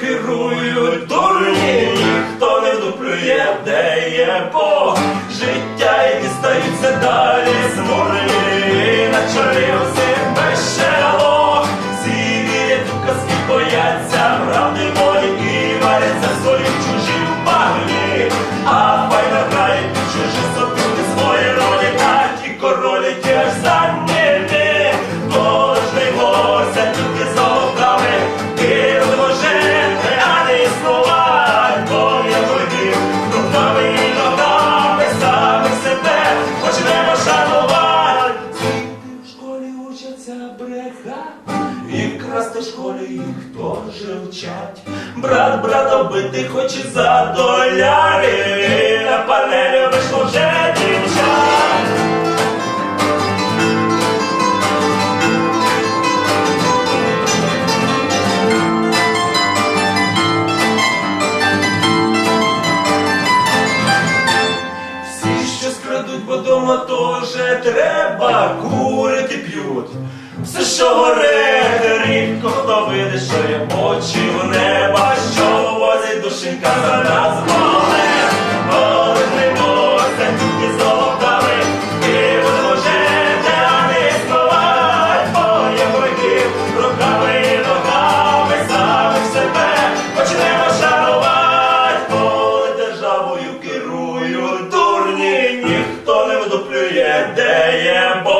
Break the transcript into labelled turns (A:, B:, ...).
A: керують, дурні, ніхто не вдуплює, де є Бог, життя і дістаються далі, змурені на чолі. І красти в їх теж вчать. Брат брата бити хоче за доляри, на панелі вийшло вже дівчат. Всі, що скрадуть, бо дома тоже треба, курити п'ють. Все, що горе, новини, що є очі в неба, що возять душенька за нас воле, Боротимося тільки з золотами, і будемо жити, не існувати Боє бойків, руками і ногами самих себе почнемо шанувати, коли державою керують дурні, ніхто не видоплює, де є Бог.